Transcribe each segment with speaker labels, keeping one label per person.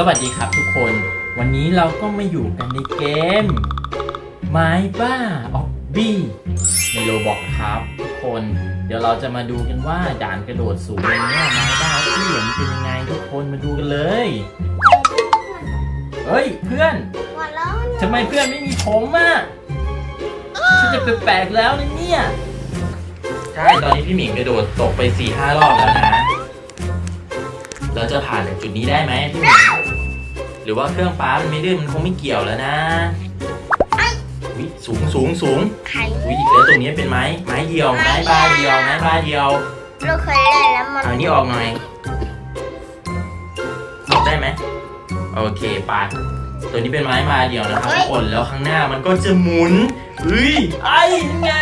Speaker 1: สวัสดีครับทุกคน วันนี้เราก็มาอยู่กันในเกม ไม้บ้าออบบี้ในโรบอกครับทุกคน เดี๋ยวเราจะมาดูกันว่าด่านกระโดดสูงเนี่ยไม้บ้าออบบี้มันเป็นยังไงทุกคนมาดูกันเลยเฮ้ยเพื่อน
Speaker 2: หัวเราะ
Speaker 1: ทำไมเพื่อนไม่มีผมอะฉันจะแปลกๆแล้วนะเนี่ยใช่ตอนนี้พี่หมิงกระโดดตกไป4ี่ห้ารอบแล้วนะ เราจะผ่านจากจุดนี้ได้ไหมพี่หมิงห รือว่าเครื่องป้ามันไม่ดื้อมันคงไม่เกี่ยวแล้วนะอุ๊ยสูงสูงสูง
Speaker 2: ไข่
Speaker 1: อุ้ยอีกแล้วตรงนี้เป็นไม้ไม้เดียวไม้บาเดียวไม้บาเดียว
Speaker 2: เราเคยเล่นแล้วมัน
Speaker 1: เอานี้ออกหน่อยออกได้ไหมโอเคปาดตัวนี้เป็นไม้มาเดียวนะครับทุกคนแล้วข้างหน้ามันก็จะหมุนเฮ้ยไอ้ยังไง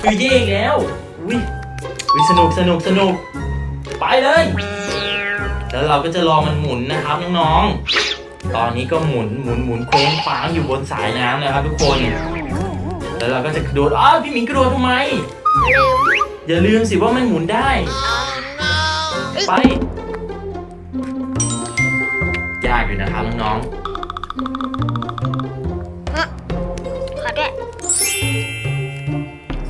Speaker 1: คือเย่อีกแล้วอุ้ยอุ้ยสนุกสนุกสนุกไปเลย แล้วเราก็จะรอมันหมุนนะครับน้องๆ ตอนนี้ก็หมุนหมุนหมุนเคว้งคว้างอยู่บนสายน้ำนะครับทุกคน แล้วเราก็จะกระโดดอ้าวพี่หมิงกระโดดทำไม
Speaker 2: ลืม
Speaker 1: อย่าลืมสิว่ามันหมุนได้ ไป ยากอยู่นะครับน้อง
Speaker 2: ขอด้วย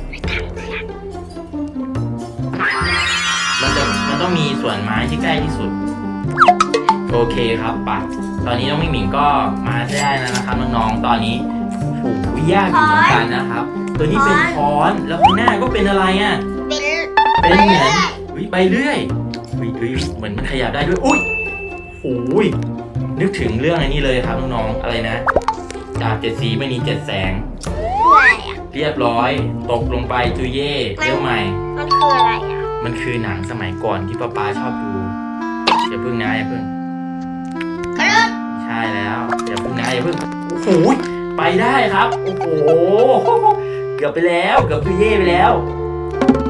Speaker 2: ไปทำเพื่อน
Speaker 1: ๆมันจะมันต้องมีส่วนไม้ที่ใกล้ที่สุด โอเคครับปะตอนนี้น้องมิงหมิงก็มาได้แล้วนะครับน้องๆ ตอนนี้โอ้โหยากอยู่เหมือนกันนะครับ ตัวนี้เป็นค้อน แล้วข้างหน้าก็เป็นอะไรอะ
Speaker 2: เป็น
Speaker 1: เป็นเหมือนอุ๊ยไปเรื่อยอุ๊ยอุ๊ยเหมือนมันขยับได้ด้วย อุ้ยโอ้ยนึกถึงเรื่องอันนี้เลยครับน้องๆ อะไรนะ จากเจ็ดสีไม่มีเจ็ดแสง
Speaker 2: อะไรอะ
Speaker 1: เรียบร้อย ตกลงไปจุเย่เรื่องใหม่
Speaker 2: มันคืออะไรอะ
Speaker 1: มันคือหนังสมัยก่อนที่ป้าป๊าชอบดูอย่าพึ่งนะอย่าพึ่ง
Speaker 2: โอ้
Speaker 1: โหไปได้ครับ โอ้โห เกือบไปแล้ว เกือบจุเย่ไปแล้ว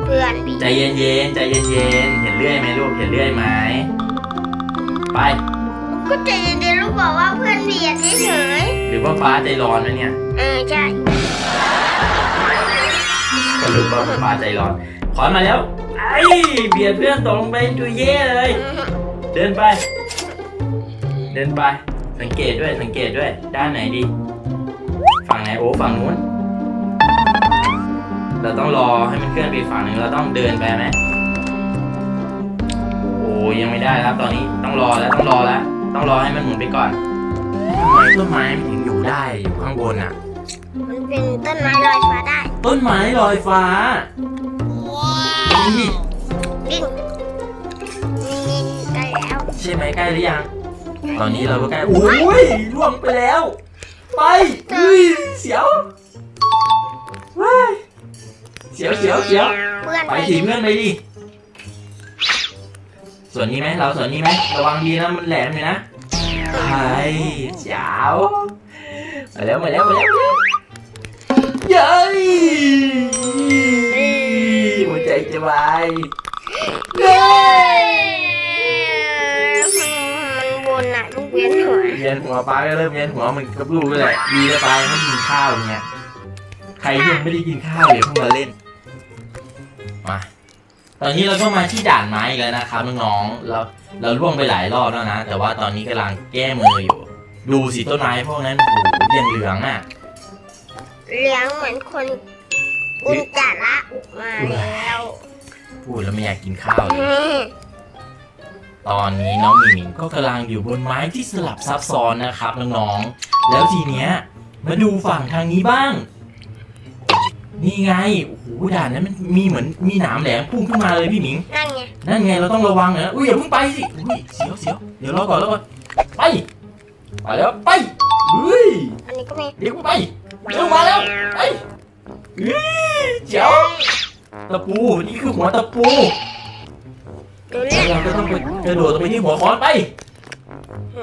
Speaker 2: เพื่อนบี
Speaker 1: ใจเย็นๆใจเย็นๆเห็นเลื่อยไหมลูก เห็นเลื่อยไหม ไป
Speaker 2: ก็ใจเย็นๆลูกบอกว่าเพื่อนเบียดเฉย
Speaker 1: หรือว่าป้าใจร้อนนะเนี่ย
Speaker 2: ๆเออใช่
Speaker 1: สรุปว่าป้าใจร้อน ขอนมาแล้ว ไอ้เบียดเพื่อนตกลงไปจุเย่เลย เดินไป เดินไป สังเกตด้วยสังเกตด้วย ด้านไหนดี ฝั่งไหนโอ้ฝั่งนู้น เราต้องรอให้มันเคลื่อนไปอีกฝั่งหนึ่งเราต้องเดินไปไหมโอ้ยังไม่ได้ครับ ตอนนี้ต้องรอแล้วต้องรอแล้ว ต้องรอให้มันหมุนไปก่อนทำไมต้นไม้มันถึงอยู่ได้อยู่ข้างบนอะ
Speaker 2: มันเป็นต้นไม้ลอยฟ้าได้
Speaker 1: ต้นไม้ลอยฟ้านี่
Speaker 2: ดิ้นนี่ใกล้แล้ว
Speaker 1: ใช่ไหมใกล้หรือยัง ตอนนี้เราก็ใกล้โอ้ยล่วงไปแล้ว ไปเฮ้ยเสียวว้ายเสียวเสียวเสียว
Speaker 2: เพื่อน
Speaker 1: ไปถีเพื่อนไปดิส่วนนี้ไหมเราส่วนนี้ไหมระวังดีนะมันแหลมเลยนะไปเจ้ามาแล้วมาแล้วมาแล้วมาแล้วเย้ยหัวใจจะวาย
Speaker 2: เย้มั นวนอะลูกเวียนหัว
Speaker 1: เวียนหัวปลาก็เริ่มเวียนหัวเหมันกับลูกเลยแหละดีแล้วปลายังไม่กินข้าวเนี่ยใครที่ยังไม่ได้กินข้าวเดี๋ยวเพิ่งมาเล่นมาตอนนี้เราก็มาที่ด่านไม้อีกแล้วนะครับน้องๆเราเราล่วงไปหลายรอบแล้วนะ แต่ว่าตอนนี้กำลังแก้มืออยู่ ดูสิต้นไม้พวกนั้นโอ้โหเหลืองเหลืองๆอะ
Speaker 2: เลี้ยงเหมือนคนอุจจาระมาแล้ว
Speaker 1: พูดแล้วไม่อยากกินข้าวเลย ตอนนี้น้องหมิงหมิงก็กำลังอยู่บนไม้ที่สลับซับซ้อนนะครับน้องๆ แล้วทีเนี้ยมาดูฝั่งทางนี้บ้าง นี่ไง โอ้โหด่านนั้นมันมีเหมือนมีหนามแหลมพุ่งขึ้นมาเลยพี่หมิง
Speaker 2: นั่นไง
Speaker 1: นั่นไงเราต้องระวังนะอุ้ยอย่าเพิ่งไปสิอุ้ยเสียวเสียวเดี๋ยวรอก่อนรอก่อนไป ไปแล้วไปเฮ้ย
Speaker 2: อันนี้ก็มี
Speaker 1: เดี๋ยวกูไปเร็วมาแล้วไปเฮ้ยเจ๋วตะปูนี่คือหัวตะปู
Speaker 2: เดี๋ยวเรียก
Speaker 1: เราก็ต้องไปกระโดดลงไปที่หัวค้อนไป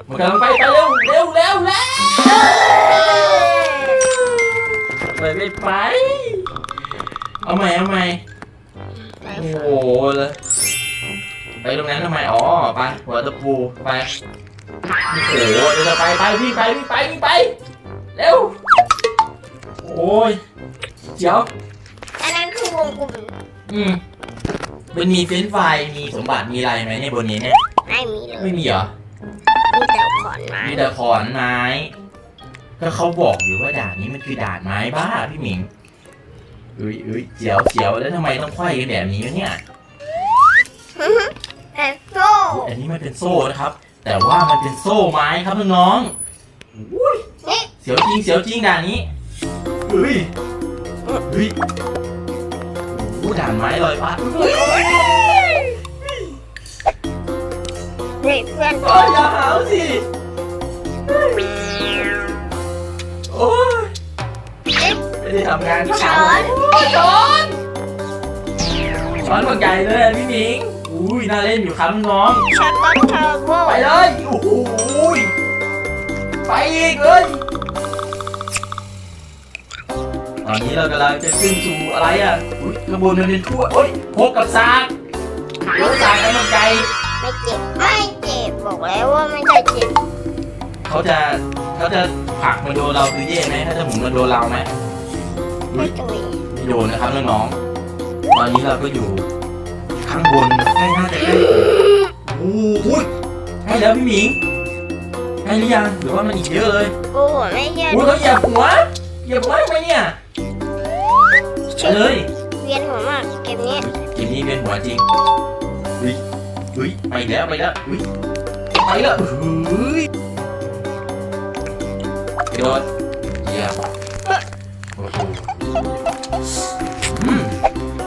Speaker 1: มันกำลังไปไปเร็วเร็วเร็วเร็วไปไปไป เอาใหม่เอาใหม่โอ้โหเลยไปตรงนั้นทำไมอ๋อไปหัวตะปูไปโอ้โหเดี๋ยวจะไปไปพี่ไปพี่ไปพี่ไปเร็วโอ้ยเดี๋ยว
Speaker 2: อันนั้นคือวงกลม
Speaker 1: อืม มันมีเฟรนช์ฟรายมีสมบัติมีอะไรไหมในบนนี้เนี่ย
Speaker 2: ไม่มีเลย
Speaker 1: ไม่มีเหรอ
Speaker 2: มีอนไม้
Speaker 1: มีแต่ขอนไม้ ก็เขาบอกอยู่ว่าด่านนี้มันคือด่านไม้บ้าพี่หมิงอุ้ยอุ้ยเจียวเจียวแล้วทำไมต้องไขว้กันแบบนี้วะเนี่ย
Speaker 2: แต่โซ่
Speaker 1: อุ๊ยอันนี้มันเป็นโซ่นะครับ แต่ว่ามันเป็นโซ่ไม้ครับน้องๆอุ้ย
Speaker 2: นี่
Speaker 1: เสียวจริงเสียวจริงด่านนี้เฮ้ยเฮ้ย โอ้ด่านไม้ลอยฟ้าเฮ้ย
Speaker 2: นี่เพื่อน
Speaker 1: โอ้ยอย่าหาวสิโอ้ยไม่ได้ทำงาน
Speaker 2: ช้
Speaker 1: เช้า
Speaker 2: อน
Speaker 1: ช้อนช้อนหัวใจเลยพี่หมิงอุ้ยน่าเล่นอยู่ครับน้อง
Speaker 2: ช็อนตก็เทอร์โบ
Speaker 1: ไปเลยโอ้โหยไปอีกเลย อนนี้เรากำลังจะขึ้นสู่อะไรอะอุ้ยข้างบนมันเป็นทั่วโอ้ยพกกับซากพกซากแล้วมันไกล
Speaker 2: ไม่เจ็บไม่เจ็บบอกแล้วว่าไม่ได้เจ็บ
Speaker 1: เขาจะเขาจะผลักมาโดนเราคือเย่ไหมเขาจะหมุนมาโดนเราไหม
Speaker 2: ไม่ตุย
Speaker 1: ไม่โดนนะครับน้องๆตอนนี้เราก็อยู่ ข้างบนใกล้น่าจะใกล้โอ้โหใกล้แล้วพี่หมิงใกล้หรือยังหรือว่ามันอีกเยอะเลย
Speaker 2: โอ้ไม่เยอะ
Speaker 1: อุ้ยเขาเหยียบหัวเหยียบหัวทำไมเนี่ย ไปเลย
Speaker 2: เวียนหัวมากเก็บนี้
Speaker 1: ทีมนี้เป็นหัวจริงเฮ้ยเฮ้ยไปอีกแล้วไปอีกแล้วเฮ้ยไปแล้วเฮ้ยกระโดดเหยียบโอ้โหอืม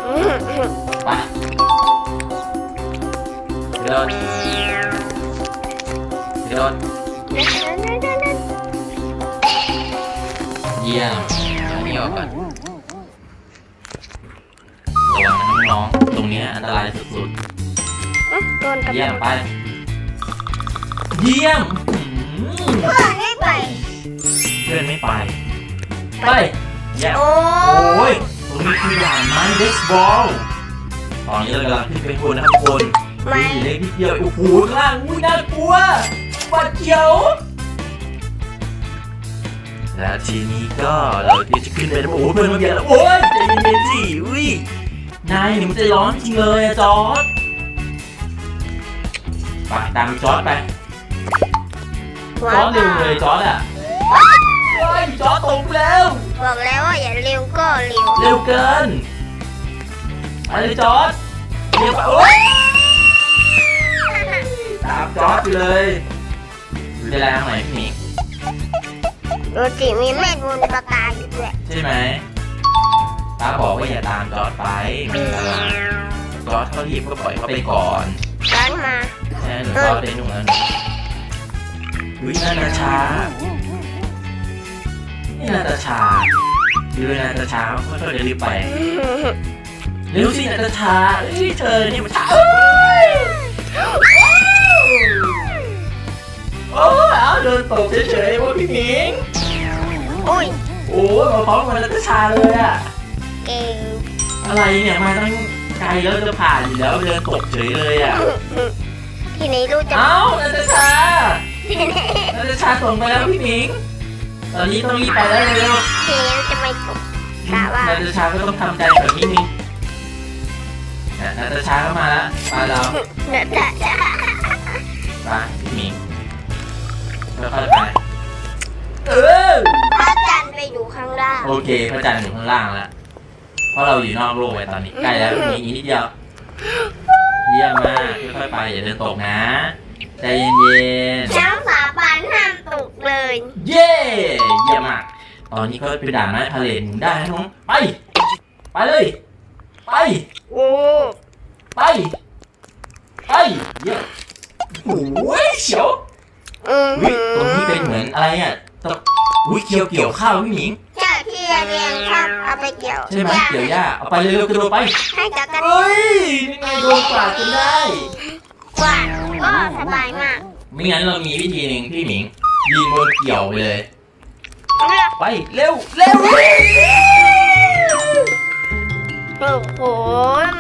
Speaker 2: อืมอืม
Speaker 1: ไปกระโดดกระโดดเยี่ยมอันนี้อ อันตรายสุดๆ
Speaker 2: โดนกับ
Speaker 1: เยี่ยมไป เยี่ยมอืม
Speaker 2: เพื่อนไม่ไป
Speaker 1: เพื่อนไม่ไป ไปเยี่ยม
Speaker 2: โอ้
Speaker 1: โอ้ยตรงนี้คือด่านไม้เบสบอล ตอนนี้เรากำลังขึ้นไปบนนะครับทุกคน
Speaker 2: ไม่
Speaker 1: วิ่งเล็กนิดเดียว โอ้โหข้างล่างอุ้ยน่ากลัวหวัดเขียว และทีนี้ก็เราจะขึ้นไปแล้วโอ้โหเพื่อนมาเบียดแล้วโอ้ยใจเย็นๆสิอุ้ย นายนี่มันใจร้อนจริงเลยอะจอร์ดไปตามจอร์ดไป
Speaker 2: หัว
Speaker 1: จอร์ดเร็วเลยจอร์ดอะเฮ้ยจอร์ดตกแล้ว
Speaker 2: บอกแล้วว่าอย่าเร็วก็เร็ว
Speaker 1: เร็วเกินไปเลยจอร์ดเร็วไปโอ้ยตามจอร์ดไปเลยดูได้แรงหน่อยพี่หมี
Speaker 2: ดูสิมีเม็ดบนปากกาอยู่ด้วย
Speaker 1: ใช่ไหม ป้าบอกว่าอย่าตามจอร์ดไปมันอันตรายจอร์ดเขาหยิบก็ปล่อยเขาไปก่อน
Speaker 2: ร้านมา
Speaker 1: แค่หนูจอร์ดได้หนุ่มแล้วหนูอุ้ยนาตาชานี่นาตาชาดูนาตาชาเขาค่อยๆเดินรีบไปเร็วสินาตาชาเอ้ยเธอนี่มันช้าเอ้ยโอ้ยเอาเดินตกเฉยๆว่าพี่หมิง
Speaker 2: อุ้ย
Speaker 1: โอ้ยมาพร้อมกับนาตาชาเลยอะ
Speaker 2: เก่ง
Speaker 1: อะไรเนี่ยมาตั้งไกลแล้วจะผ่านอยู่แล้วเดินตกเฉยเลยอะ
Speaker 2: ทีนี้รู้จัก
Speaker 1: เอ้านาตาชานาตาชาส่งไปแล้วพี่หมิง ตอนนี้ต้องรีบไปแล้วเร็ว
Speaker 2: ทีนี้จะไม่ตก
Speaker 1: ๆ
Speaker 2: กะว่า
Speaker 1: นาตาชาก็ต้องทำใจแบบนี้นึงเนี่ยนาตาชาก็มาแล้วมาเรา
Speaker 2: เดี๋ยวจะจะ
Speaker 1: ไปพี่หมิงค่อยๆไปเออ
Speaker 2: พระจันทร์ไปอยู่ข้างล่าง
Speaker 1: โอเคพระจันทร์อยู่ข้างล่างแล้ว เพราะเราอยู่นอกโลกไปตอนนี้ใกล้แล้วมีอีกนิดเดียว เยี่ยมมากค่อยๆไปอย่าเดินตกนะใจเย็น
Speaker 2: น้ำสาบานห้ามตกเลย
Speaker 1: ๆเย้เยี่ยมมากตอนนี้ก็เป็นด่านไม้พาเลทหมุนได้นะน้องไป ไปเลย ไป
Speaker 2: โอ้
Speaker 1: ไป ไปเยี่ยมโอ้ยเฉียว
Speaker 2: อืม
Speaker 1: วิตรงนี้เป็นเหมือนอะไรอะตะอุ้ยเกี่ยวเกี่ยวข้าวพี่หมิง
Speaker 2: เจ้าที่เรียนครับเอาไปเกี่ยว
Speaker 1: ใช่ไหมเกี่ยวหญ้าเอาไปเร็วๆกระโดดไป
Speaker 2: ให้จักร
Speaker 1: เฮ้ยนี่ไงโดนกวาดจนได้
Speaker 2: กวาดก็สบายมาก
Speaker 1: ไม่งั้นเรามีวิธีหนึ่งพี่หมิงยิงบนเกี่ยวไปเลย
Speaker 2: เลือก
Speaker 1: ไปเร็วเร็ว
Speaker 2: โอ้โห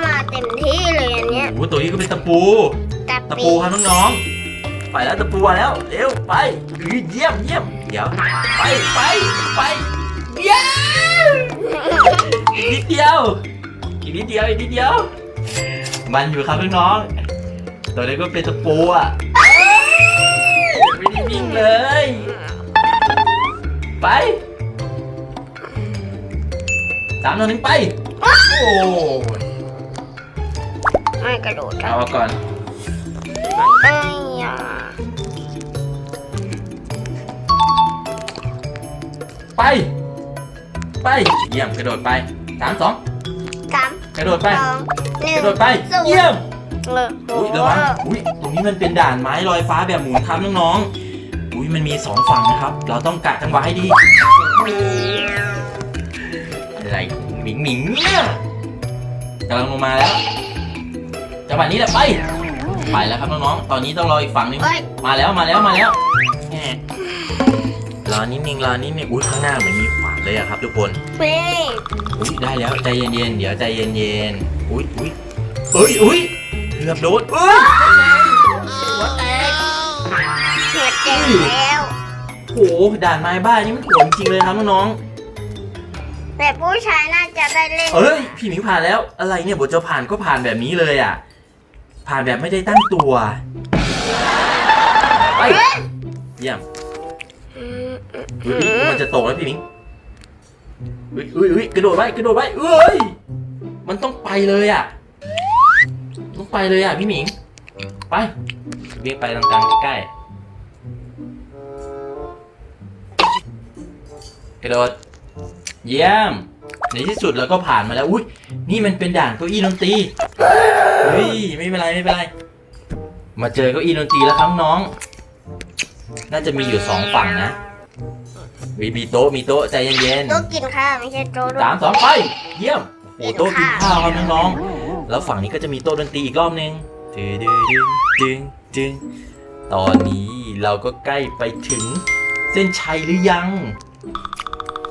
Speaker 2: มาเต็มที่เลยอันเนี้ย
Speaker 1: โอ้โหตัวนี้ก็เป็นตะปู
Speaker 2: ตะ
Speaker 1: ตะ
Speaker 2: ปี
Speaker 1: ปูครับน้องๆไปแล้วตะปูมาแล้วเร็วไปอุ๊ยเยี่ยมเยี่ยมเดี๋ยวไปไปไป เยี่ยมอีกนิดเดียว อีกนิดเดียว อีกนิดเดียว มันอยู่ครับน้องๆตัวนี้ก็เป็นตะปูอะไม่ได้มีวิ่งเลย ไปสามต่อหนึ่งไป โอ้ย
Speaker 2: ไม่กระโดด
Speaker 1: เอามาก่อน
Speaker 2: เอ้ยอะ
Speaker 1: ไป ไป เยี่ยมกระโดดไปสามสอง
Speaker 2: สาม
Speaker 1: กระโดดไป
Speaker 2: สองหนึ่ง
Speaker 1: กระโดดไป
Speaker 2: ศูน
Speaker 1: เยี่ยม
Speaker 2: เออโอ้
Speaker 1: อุ้ย
Speaker 2: โห
Speaker 1: ระวังอุ้ยตรงนี้มันเป็นด่านไม้ลอยฟ้าแบบหมุนครับน้องๆ อุ้ยมันมีสองฝั่งนะครับ เราต้องกะจังหวะให้ดี อะไรหมิงหมิงเนี่ยกำลังลงมาแล้ว จังหวะนี้แหละไป ไปแล้วครับน้องๆ ตอนนี้ต้องรออีกฝั่งหนึง
Speaker 2: เอ้ย
Speaker 1: มาแล้วมาแล้วมาแล้วแหม่รอนิดนึงรอนิดนึงอุ้ยข้างหน้าเหมือนมีขวาน เลยอะครับ ทุกคน
Speaker 2: เฮ้ย
Speaker 1: อุ้ยได้แล้วใจเย็นๆเดี๋ยวใจเย็นๆอุ้ยอุ้ยเอ้ยอุ้ยเกือบโดนเอ้ยหัวแตก
Speaker 2: เหนื่อยเจ็บแล้ว
Speaker 1: โอ้โหด่านไม้บ้านนี่มันโหดจริงเลยครับน้อง
Speaker 2: แต่ผู้ชายน่าจะได้เล่น
Speaker 1: ๆเอ้ยพี่หมิงผ่านแล้วอะไรเนี่ยบทจะผ่านก็ผ่านแบบนี้เลยอะ ผ่านแบบไม่ได้ตั้งตัวไปเยี่ยม
Speaker 2: อืมอืม
Speaker 1: อุ้ยอุ๊ยมันจะตกแล้วพี่หมิง อุ้ยอุ้ยอุ้ยกระโดดไว้กระโดดไว้เอ้ย มันต้องไปเลยอะ ต้องไปเลยอะพี่หมิง ไปวิ่งไปตรงกลางใกล้ๆกระโดด เยี่ยม ในที่สุดเราก็ผ่านมาแล้ว อุ้ยนี่มันเป็นด่านเก้าอี้ดนตรี เฮ้ย ไม่เป็นไรไม่เป็นไร มาเจอเก้าอี้ดนตรีแล้วครับน้อง น่าจะมีอยู่สองฝั่งนะ มีมีโต๊ะมีโต๊ะใจเย็น
Speaker 2: โต๊ะกินข้าวไม่ใช่โต๊ะ
Speaker 1: ๆสามสองไป เยี่ยมโอ้โต๊ะกินข้าวครับน้องๆแล้วฝั่งนี้ก็จะมีโต๊ะดนตรีอีกรอบนึงดึงดึงดึงดึงดึงตอนนี้เราก็ใกล้ไปถึงเส้นชัยหรือยัง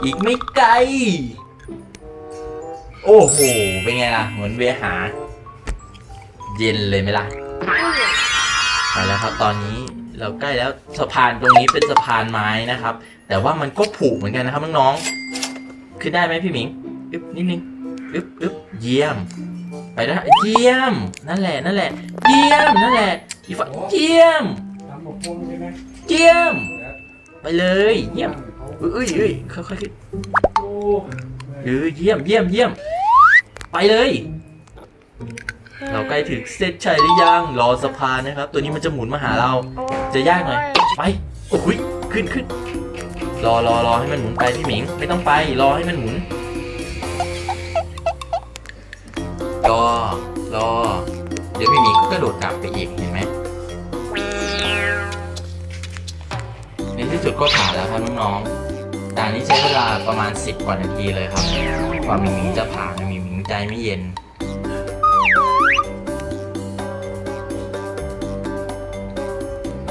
Speaker 1: อีกไม่ไกล โอ้โห เป็นไงล่ะ เหมือนเวหา เย็นเลยไหมล่ะ ไปแล้วครับตอนนี้เราใกล้แล้วสะพานตรงนี้เป็นสะพานไม้นะครับ แต่ว่ามันก็ผุเหมือนกันนะครับน้องๆขึ้นได้ไหมพี่หมิงอึ๊บนิดนึงอึ๊บอึ๊บเยี่ยม ไปแล้วเยี่ยม นั่นแหละ นั่นแหละ เยี่ยม นั่นแหละ อีกฝั่งเยี่ยม
Speaker 3: ทำหมกม่วงใช่ไหม
Speaker 1: เยี่ยม ไปเลย เยี่ยมอุ้ยอุ้ยอุ้ยค่อยๆขึ้น
Speaker 3: โอ้
Speaker 1: เออเยี่ยม เยี่ยม เยี่ยม ไปเลย เราใกล้ถึงเส้นชัยหรือยัง รอสะพานนะครับ ตัวนี้มันจะหมุนมาหาเรา จะยากหน่อย ไป โอ้ย ขึ้นขึ้น รอรอรอให้มันหมุนไปพี่หมิง ไม่ต้องไป รอให้มันหมุน รอ รอ เดี๋ยวพี่หมิงก็กระโดดกลับไปอีกเห็นไหมในที่สุดก็ผ่านแล้วครับน้องๆด่านนี้ใช้เวลาประมาณ 10 กว่านาทีเลยครับกว่าหมิงหมิงจะผ่านนะหมิงหมิงใจไม่เย็น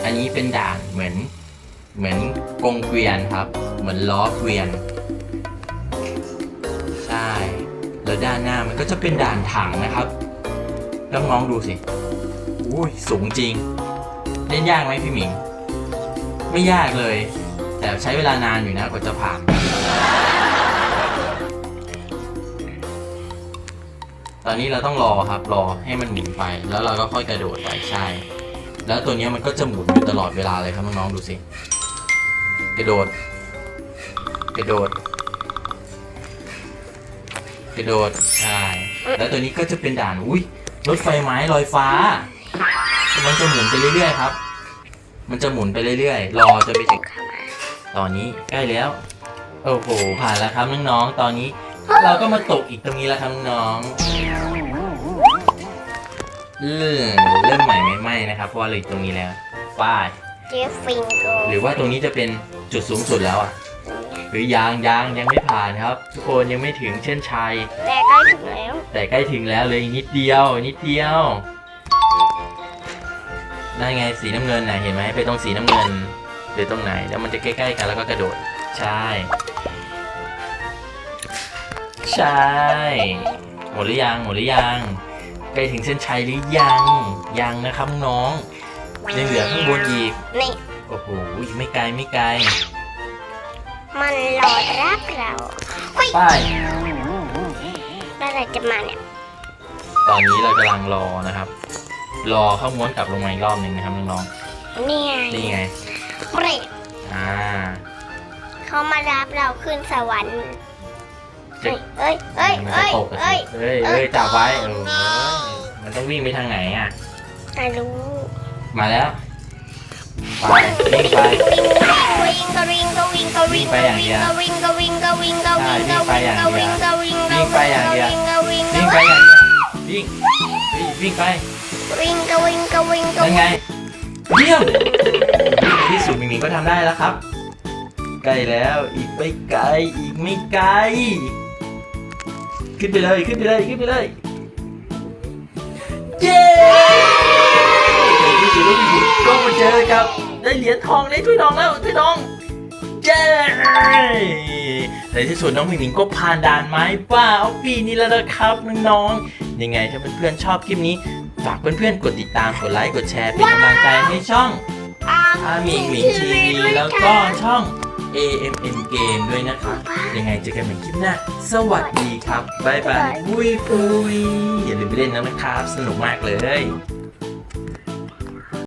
Speaker 1: อันนี้เป็นด่านเหมือน เหมือนกงเกวียนครับ เหมือนล้อเกวียน ใช่ แล้วด้านหน้ามันก็จะเป็นด่านถังนะครับน้องๆดูสิอุ้ยสูงจริง เล่นยากไหมพี่หมิง ไม่ยากเลย แต่ใช้เวลานานอยู่นะกว่าจะผ่าน ตอนนี้เราต้องรอครับ รอให้มันหมุนไป แล้วเราก็ค่อยกระโดดไปใช่ แล้วตัวเนี้ยมันก็จะหมุนอยู่ตลอดเวลาเลยครับน้องๆดูสิ กระโดด กระโดด กระโดด ใช่ แล้วตัวนี้ก็จะเป็นด่าน อุ้ยรถไฟไม้ลอยฟ้า มันจะหมุนไปเรื่อยๆครับ มันจะหมุนไปเรื่อยๆ รอจนไปถึงตอนนี้ใกล้แล้ว โอ้โห ผ่านแล้วครับน้องๆ ตอนนี้ เราก็มาตกอีกตรงนี้แล้วครับน้องๆเริ่มเริ่มใหม่ไม่ไหมนะครับ เพราะว่าเหลยตรงนี้แล้วป้าย
Speaker 2: เจฟฟิงโก
Speaker 1: หรือว่าตรงนี้จะเป็นจุดสูงสุดแล้วอะหรือยังยังยังไม่ผ่านครับ ทุกคนยังไม่ถึงเช่นชัย
Speaker 2: แต่ใกล้ถึงแล้ว
Speaker 1: แต่ใกล้ถึงแล้วเลยอีกนิดเดียวนิดเดียวนั่นไงสีน้ำเงินน่ะเห็นไหมไปตรงสีน้ำเงินหรือตรงไหน แล้วมันจะใกล้ๆกันแล้วก็กระโดด ใช่ ใช่ หมดหรือยังหมดหรือยังใกล้ถึงเส้นชัยหรือยังยังนะครับน้องยังเหลือข้างบนอีก
Speaker 2: นี่
Speaker 1: โอ้โหไม่ไกลไม่ไกล
Speaker 2: มันรอรักเราเฮ้ย
Speaker 1: ไป
Speaker 2: แล้วอะไรจะมาเนี่ย
Speaker 1: ตอนนี้เรากำลังรอนะครับ รอเข้าม้วนกลับลงมาอีกรอบหนึ่งนะครับน้อง
Speaker 2: นี่ไง
Speaker 1: ๆนี่ไง
Speaker 2: เปรต
Speaker 1: อ่า
Speaker 2: เขามารับเราขึ้นสวรรค์
Speaker 1: จะ
Speaker 2: เอ้ยเอ้ย
Speaker 1: มัน
Speaker 2: เอ้
Speaker 1: จะ
Speaker 2: ย
Speaker 1: ตกอะ
Speaker 2: เอ้ย
Speaker 1: เอ้ยเอ้ยจับไว้เออมันต้องวิ่งไปทางไหนอะ
Speaker 2: ไม่รู้
Speaker 1: มาแล้ว ไปวิ่งไป
Speaker 2: วิ่งไปอย่างเดียววิ่งไปอย่างเดียววิ่งไปอย่างเดียววิ่ง
Speaker 1: ไปอย่างเดียววิ่งวิ่งไปยังไงเยี่ยมพี่สุดมิมิก็ทำได้แล้วครับไกลแล้วอีกไปไกลอีกไม่ไกลขึ้นไปเลยขึ้นไปเลยขึ้นไปเลยเย้ ได้เหรียญทองได้ถ้วยทองแล้วถ้วยทองเย้ในที่สุดน้องมิงมิงก็ผ่านด่านไม้ป้าเอาปีนี้แล้วนะครับน้องๆยังไงถ้าเพื่อนๆชอบคลิปนี้ ฝากเพื่อนๆกดติดตามกดไลค์กดแชร์เป็นกำลังใจให้ช่องอามิงหมิงทีวีแล้วก็ช่อง AMM Game ด้วยนะครับ ยังไงเจอกันใหม่คลิปหน้า สวัสดีครับ บ๊ายบายบุยบุยอย่าลืมไปเล่นนะครับ สนุกมากเลย